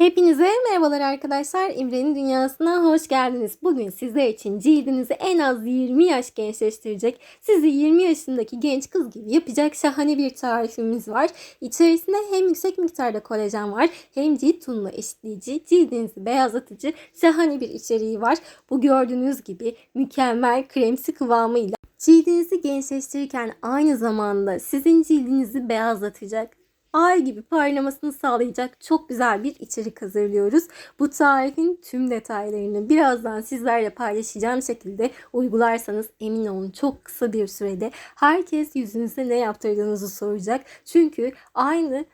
Hepinize merhabalar arkadaşlar. İmre'nin dünyasına hoş geldiniz. Bugün sizler için cildinizi en az 20 yaş gençleştirecek, sizi 20 yaşındaki genç kız gibi yapacak şahane bir tarifimiz var. İçerisinde hem yüksek miktarda kolajen var, hem cilt tonunu eşitleyici, cildinizi beyazlatıcı şahane bir içeriği var. Bu gördüğünüz gibi mükemmel kremsi kıvamıyla cildinizi gençleştirirken aynı zamanda sizin cildinizi beyazlatacak, ay gibi parlamasını sağlayacak çok güzel bir içerik hazırlıyoruz. Bu tarifin tüm detaylarını birazdan sizlerle paylaşacağım şekilde uygularsanız emin olun çok kısa bir sürede herkes yüzünüze ne yaptırdığınızı soracak. Çünkü aynı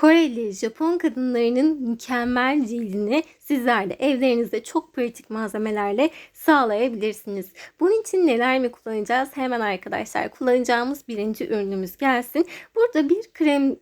Koreli, Japon kadınlarının mükemmel cildini sizler de evlerinizde çok pratik malzemelerle sağlayabilirsiniz. Bunun için neler mi kullanacağız? Hemen arkadaşlar kullanacağımız birinci ürünümüz gelsin. Burada bir krem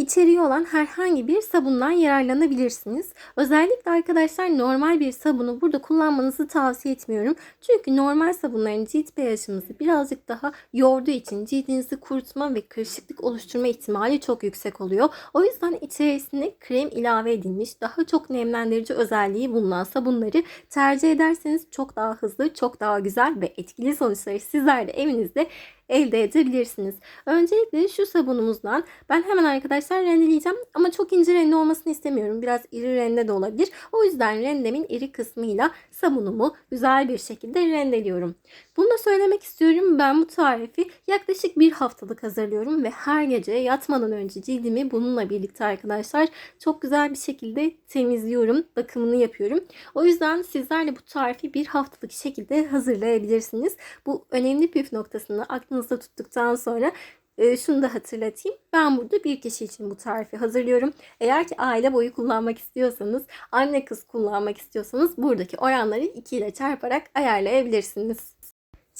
içeriği olan herhangi bir sabundan yararlanabilirsiniz. Özellikle arkadaşlar normal bir sabunu burada kullanmanızı tavsiye etmiyorum. Çünkü normal sabunların cilt pH'imizi birazcık daha yorduğu için cildinizi kurutma ve kırışıklık oluşturma ihtimali çok yüksek oluyor. O yüzden içerisine krem ilave edilmiş daha çok nemlendirici özelliği bulunan sabunları tercih ederseniz çok daha hızlı, çok daha güzel ve etkili sonuçları sizler de evinizde elde edebilirsiniz. Öncelikle şu sabunumuzdan ben hemen arkadaşlar rendeleyeceğim ama çok ince rende olmasını istemiyorum. Biraz iri rende de olabilir. O yüzden rendemin iri kısmıyla sabunumu güzel bir şekilde rendeliyorum. Bunu da söylemek istiyorum. Ben bu tarifi yaklaşık bir haftalık hazırlıyorum ve her gece yatmadan önce cildimi bununla birlikte arkadaşlar çok güzel bir şekilde temizliyorum. Bakımını yapıyorum. O yüzden sizler de bu tarifi bir haftalık şekilde hazırlayabilirsiniz. Bu önemli püf noktasını aklınızda tuttuktan sonra e, şunu da hatırlatayım. Ben burada bir kişi için bu tarifi hazırlıyorum. Eğer ki aile boyu kullanmak istiyorsanız, anne kız kullanmak istiyorsanız buradaki oranları 2 ile çarparak ayarlayabilirsiniz.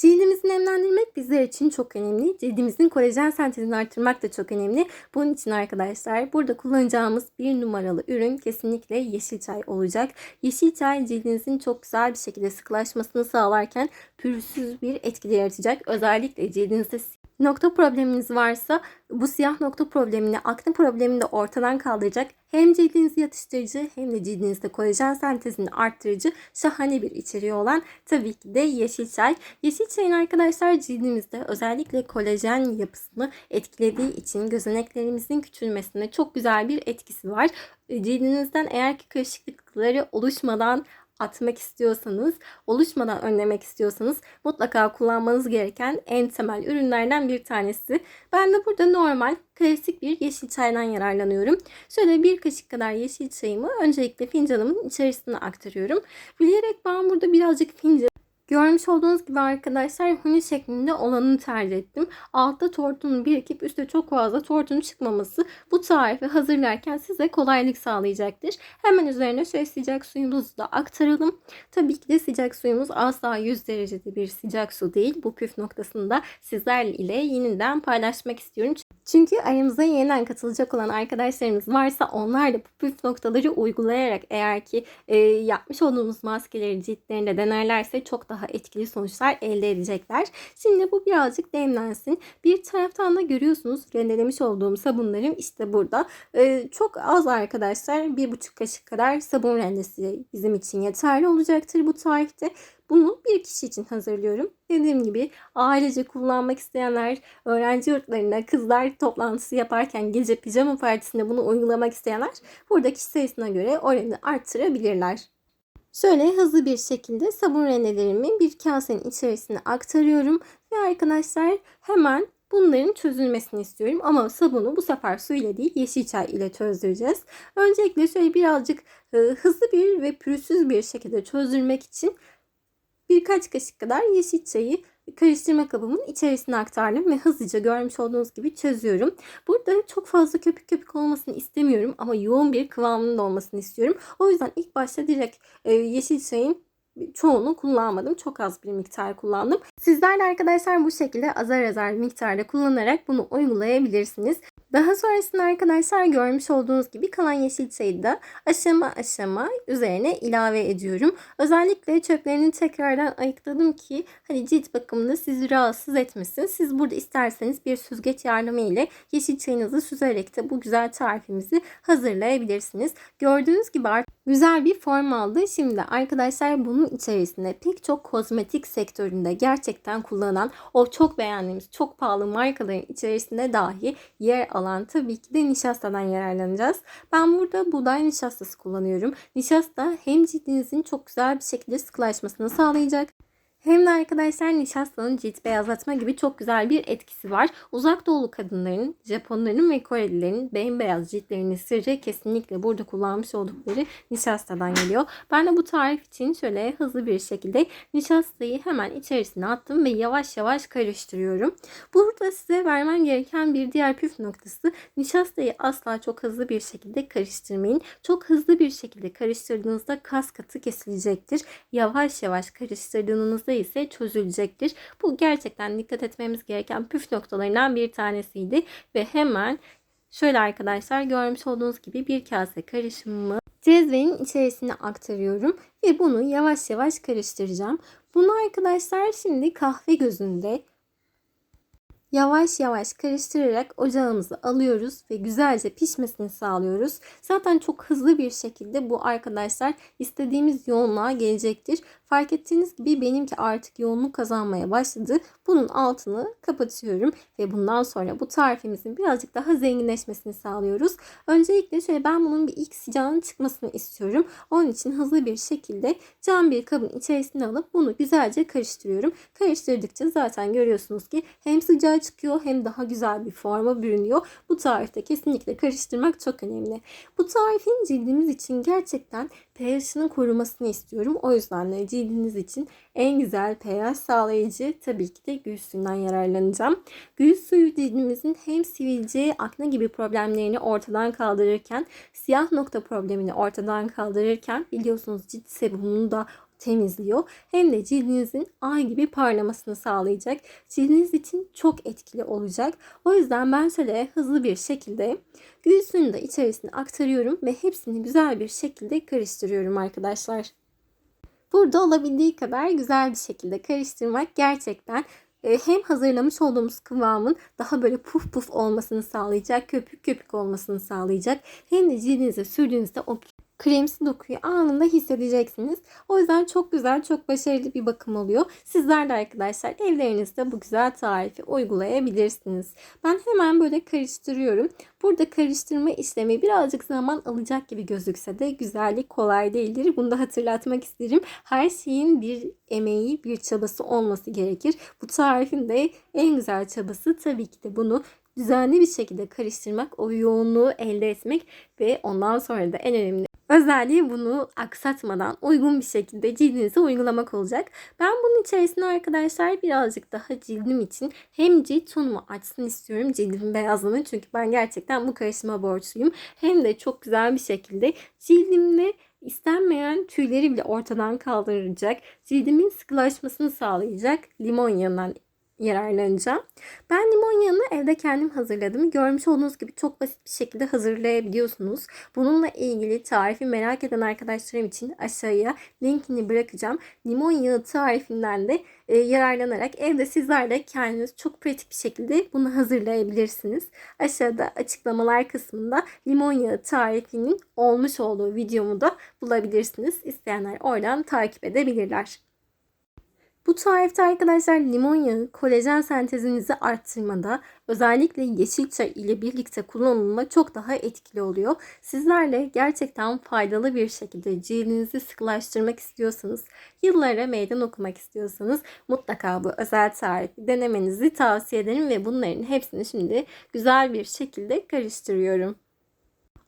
Cildimizi nemlendirmek bizler için çok önemli. Cildimizin kolajen sentezini arttırmak da çok önemli. Bunun için arkadaşlar burada kullanacağımız bir numaralı ürün kesinlikle yeşil çay olacak. Yeşil çay cildinizin çok güzel bir şekilde sıkılaşmasını sağlarken pürüzsüz bir etki yaratacak. Özellikle cildinizde nokta probleminiz varsa bu siyah nokta problemini, akne problemini de ortadan kaldıracak. Hem cildinizi yatıştırıcı hem de cildinizde kolajen sentezini arttırıcı şahane bir içeriği olan tabii ki de yeşil çay. Yeşil çayın arkadaşlar cildimizde özellikle kolajen yapısını etkilediği için gözeneklerimizin küçülmesine çok güzel bir etkisi var. Cildinizden eğer ki kırışıklıkları oluşmadan atmak istiyorsanız, oluşmadan önlemek istiyorsanız mutlaka kullanmanız gereken en temel ürünlerden bir tanesi. Ben de burada normal klasik bir yeşil çaydan yararlanıyorum. Şöyle bir kaşık kadar yeşil çayımı öncelikle fincanımın içerisine aktarıyorum. Bilerek ben burada birazcık fincan Görmüş olduğunuz gibi arkadaşlar huni şeklinde olanını tercih ettim. Altta tortunun birikip üstte çok fazla tortunun çıkmaması bu tarifi hazırlarken size kolaylık sağlayacaktır. Hemen üzerine şöyle sıcak suyumuzu da aktaralım. Tabii ki de sıcak suyumuz asla 100 derecede bir sıcak su değil. Bu püf noktasını da sizlerle yeniden paylaşmak istiyorum. Çünkü aramıza yeniden katılacak olan arkadaşlarımız varsa onlar da bu püf noktaları uygulayarak eğer ki e, yapmış olduğumuz maskeleri ciltlerinde denerlerse çok daha etkili sonuçlar elde edecekler. Şimdi bu birazcık demlensin. Bir taraftan da görüyorsunuz rendelemiş olduğum sabunlarım işte burada. E, çok az arkadaşlar bir buçuk kaşık kadar sabun rendesi bizim için yeterli olacaktır bu tarifte. Bunu bir kişi için hazırlıyorum. Dediğim gibi ailece kullanmak isteyenler, öğrenci yurtlarında kızlar toplantısı yaparken gece pijama partisinde bunu uygulamak isteyenler burada kişi sayısına göre oranı arttırabilirler. Şöyle hızlı bir şekilde sabun rendelerimi bir kasenin içerisine aktarıyorum. Ve arkadaşlar hemen bunların çözülmesini istiyorum. Ama sabunu bu sefer su ile değil yeşil çay ile çözdüreceğiz. Öncelikle şöyle birazcık hızlı bir ve pürüzsüz bir şekilde çözdürmek için birkaç kaşık kadar yeşil çayı karıştırma kabımın içerisine aktardım ve hızlıca görmüş olduğunuz gibi çözüyorum. Burada çok fazla köpük köpük olmasını istemiyorum ama yoğun bir kıvamının olmasını istiyorum. O yüzden ilk başta direkt e, yeşil çayın çoğunu kullanmadım. Çok az bir miktar kullandım. Sizler de arkadaşlar bu şekilde azar azar miktarda kullanarak bunu uygulayabilirsiniz. Daha sonrasında arkadaşlar görmüş olduğunuz gibi kalan yeşil çayı da aşama aşama üzerine ilave ediyorum. Özellikle çöplerini tekrardan ayıkladım ki hani cilt bakımında sizi rahatsız etmesin. Siz burada isterseniz bir süzgeç yardımı ile yeşil çayınızı süzerek de bu güzel tarifimizi hazırlayabilirsiniz. Gördüğünüz gibi artık güzel bir form aldı. Şimdi arkadaşlar bunun içerisinde pek çok kozmetik sektöründe gerçekten kullanılan o çok beğendiğimiz çok pahalı markaların içerisinde dahi yer alan tabii ki de nişastadan yararlanacağız. Ben burada buğday nişastası kullanıyorum. Nişasta hem cildinizin çok güzel bir şekilde sıkılaşmasını sağlayacak hem de arkadaşlar nişastanın cilt beyazlatma gibi çok güzel bir etkisi var. Uzak doğulu kadınların, Japonların ve Korelilerin bembeyaz ciltlerini sırrı kesinlikle burada kullanmış oldukları nişastadan geliyor. Ben de bu tarif için şöyle hızlı bir şekilde nişastayı hemen içerisine attım ve yavaş yavaş karıştırıyorum. Burada size vermem gereken bir diğer püf noktası nişastayı asla çok hızlı bir şekilde karıştırmayın. Çok hızlı bir şekilde karıştırdığınızda kas katı kesilecektir. Yavaş yavaş karıştırdığınızda ise çözülecektir. Bu gerçekten dikkat etmemiz gereken püf noktalarından bir tanesiydi ve hemen şöyle arkadaşlar görmüş olduğunuz gibi bir kase karışımımı cezvenin içerisine aktarıyorum ve bunu yavaş yavaş karıştıracağım. Bunu arkadaşlar şimdi kahve gözünde Yavaş yavaş karıştırarak ocağımızı alıyoruz ve güzelce pişmesini sağlıyoruz. Zaten çok hızlı bir şekilde bu arkadaşlar istediğimiz yoğunluğa gelecektir. Fark ettiğiniz gibi benimki artık yoğunluk kazanmaya başladı. Bunun altını kapatıyorum ve bundan sonra bu tarifimizin birazcık daha zenginleşmesini sağlıyoruz. Öncelikle şöyle ben bunun bir ilk sıcağının çıkmasını istiyorum. Onun için hızlı bir şekilde cam bir kabın içerisine alıp bunu güzelce karıştırıyorum. Karıştırdıkça zaten görüyorsunuz ki hem sıcağı çıkıyor hem daha güzel bir forma bürünüyor. Bu tarifte kesinlikle karıştırmak çok önemli. Bu tarifin cildimiz için gerçekten pH'ını korumasını istiyorum. O yüzden de cildiniz için en güzel pH sağlayıcı tabii ki de gül suyundan yararlanacağım. Gül suyu cildimizin hem sivilce, akne gibi problemlerini ortadan kaldırırken, siyah nokta problemini ortadan kaldırırken biliyorsunuz cilt sebumunu da temizliyor. Hem de cildinizin ay gibi parlamasını sağlayacak. Cildiniz için çok etkili olacak. O yüzden ben şöyle hızlı bir şekilde gül suyunu da içerisine aktarıyorum ve hepsini güzel bir şekilde karıştırıyorum arkadaşlar. Burada olabildiği kadar güzel bir şekilde karıştırmak gerçekten e, hem hazırlamış olduğumuz kıvamın daha böyle puf puf olmasını sağlayacak, köpük köpük olmasını sağlayacak. Hem de cildinize sürdüğünüzde o kremsi dokuyu anında hissedeceksiniz. O yüzden çok güzel, çok başarılı bir bakım oluyor. Sizler de arkadaşlar evlerinizde bu güzel tarifi uygulayabilirsiniz. Ben hemen böyle karıştırıyorum. Burada karıştırma işlemi birazcık zaman alacak gibi gözükse de güzellik kolay değildir. Bunu da hatırlatmak isterim. Her şeyin bir emeği, bir çabası olması gerekir. Bu tarifin de en güzel çabası tabii ki de bunu düzenli bir şekilde karıştırmak, o yoğunluğu elde etmek ve ondan sonra da en önemli özelliği bunu aksatmadan uygun bir şekilde cildinize uygulamak olacak. Ben bunun içerisine arkadaşlar birazcık daha cildim için hem cilt tonumu açsın istiyorum cildimin beyazlığını çünkü ben gerçekten bu karışıma borçluyum. Hem de çok güzel bir şekilde cildimde istenmeyen tüyleri bile ortadan kaldıracak, cildimin sıkılaşmasını sağlayacak limon yağından yararlanacağım. Ben limon yağını evde kendim hazırladım. Görmüş olduğunuz gibi çok basit bir şekilde hazırlayabiliyorsunuz. Bununla ilgili tarifi merak eden arkadaşlarım için aşağıya linkini bırakacağım. Limon yağı tarifinden de e, yararlanarak evde sizler de kendiniz çok pratik bir şekilde bunu hazırlayabilirsiniz. Aşağıda açıklamalar kısmında limon yağı tarifinin olmuş olduğu videomu da bulabilirsiniz. İsteyenler oradan takip edebilirler. Bu tarifte arkadaşlar limon yağı kolajen sentezinizi arttırmada özellikle yeşil çay ile birlikte kullanılma çok daha etkili oluyor. Sizlerle gerçekten faydalı bir şekilde cildinizi sıkılaştırmak istiyorsanız, yıllara meydan okumak istiyorsanız mutlaka bu özel tarifi denemenizi tavsiye ederim ve bunların hepsini şimdi güzel bir şekilde karıştırıyorum.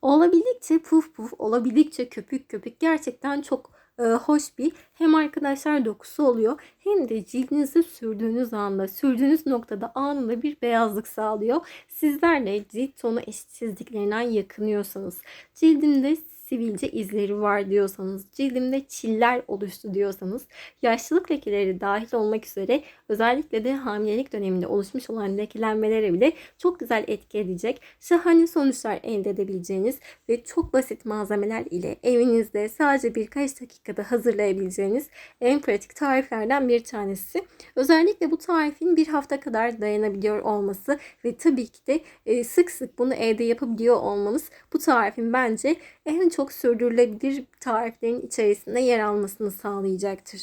Olabildikçe puf puf, olabildikçe köpük köpük gerçekten çok e, hoş bir hem arkadaşlar dokusu oluyor hem de cildinize sürdüğünüz anda sürdüğünüz noktada anında bir beyazlık sağlıyor. Sizler de cilt tonu eşitsizliklerinden yakınıyorsanız cildinde sivilce izleri var diyorsanız, cildimde çiller oluştu diyorsanız, yaşlılık lekeleri dahil olmak üzere özellikle de hamilelik döneminde oluşmuş olan lekelenmelere bile çok güzel etki edecek, şahane sonuçlar elde edebileceğiniz ve çok basit malzemeler ile evinizde sadece birkaç dakikada hazırlayabileceğiniz en pratik tariflerden bir tanesi. Özellikle bu tarifin bir hafta kadar dayanabiliyor olması ve tabii ki de e, sık sık bunu evde yapabiliyor olmanız bu tarifin bence en çok sürdürülebilir tariflerin içerisinde yer almasını sağlayacaktır.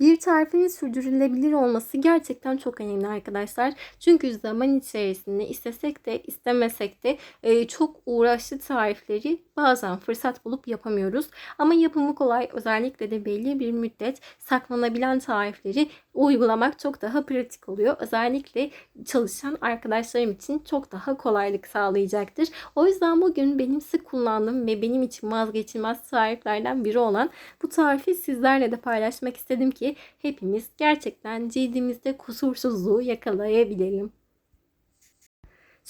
Bir tarifin sürdürülebilir olması gerçekten çok önemli arkadaşlar. Çünkü zaman içerisinde istesek de istemesek de e, çok uğraşlı tarifleri bazen fırsat bulup yapamıyoruz. Ama yapımı kolay özellikle de belli bir müddet saklanabilen tarifleri uygulamak çok daha pratik oluyor. Özellikle çalışan arkadaşlarım için çok daha kolaylık sağlayacaktır. O yüzden bugün benim sık kullandığım ve benim için vazgeçilmez tariflerden biri olan bu tarifi sizlerle de paylaşmak istedim ki hepimiz gerçekten cildimizde kusursuzluğu yakalayabilelim.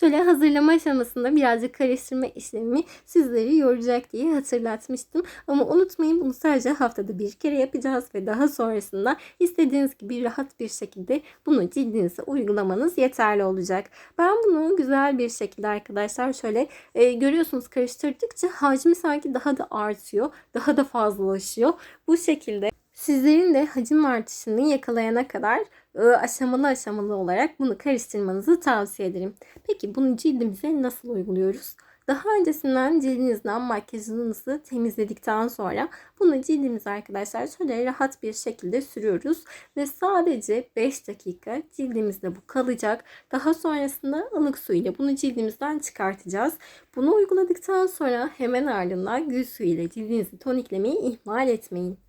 Şöyle hazırlama aşamasında birazcık karıştırma işlemi sizleri yoracak diye hatırlatmıştım. Ama unutmayın bunu sadece haftada bir kere yapacağız ve daha sonrasında istediğiniz gibi rahat bir şekilde bunu cildinize uygulamanız yeterli olacak. Ben bunu güzel bir şekilde arkadaşlar şöyle e, görüyorsunuz karıştırdıkça hacmi sanki daha da artıyor. Daha da fazlalaşıyor. Bu şekilde Sizlerin de hacim artışını yakalayana kadar aşamalı aşamalı olarak bunu karıştırmanızı tavsiye ederim. Peki bunu cildimize nasıl uyguluyoruz? Daha öncesinden cildinizden makyajınızı temizledikten sonra bunu cildimize arkadaşlar şöyle rahat bir şekilde sürüyoruz. Ve sadece 5 dakika cildimizde bu kalacak. Daha sonrasında ılık su ile bunu cildimizden çıkartacağız. Bunu uyguladıktan sonra hemen ardından gül suyu ile cildinizi toniklemeyi ihmal etmeyin.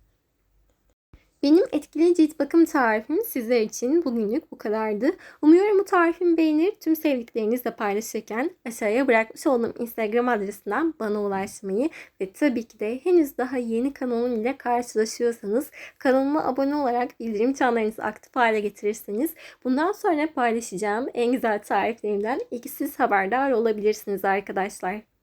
Benim etkili cilt bakım tarifim sizler için bugünlük bu kadardı. Umuyorum bu tarifimi beğenir, tüm sevdiklerinizle paylaşırken aşağıya bırakmış olduğum Instagram adresinden bana ulaşmayı ve tabii ki de henüz daha yeni kanalım ile karşılaşıyorsanız kanalıma abone olarak bildirim çanlarınızı aktif hale getirirseniz bundan sonra paylaşacağım en güzel tariflerimden ilk siz haberdar olabilirsiniz arkadaşlar.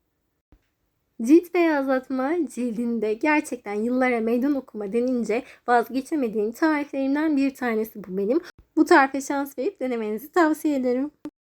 Cilt beyazlatma cildinde gerçekten yıllara meydan okuma denince vazgeçemediğim tariflerimden bir tanesi bu benim. Bu tarife şans verip denemenizi tavsiye ederim.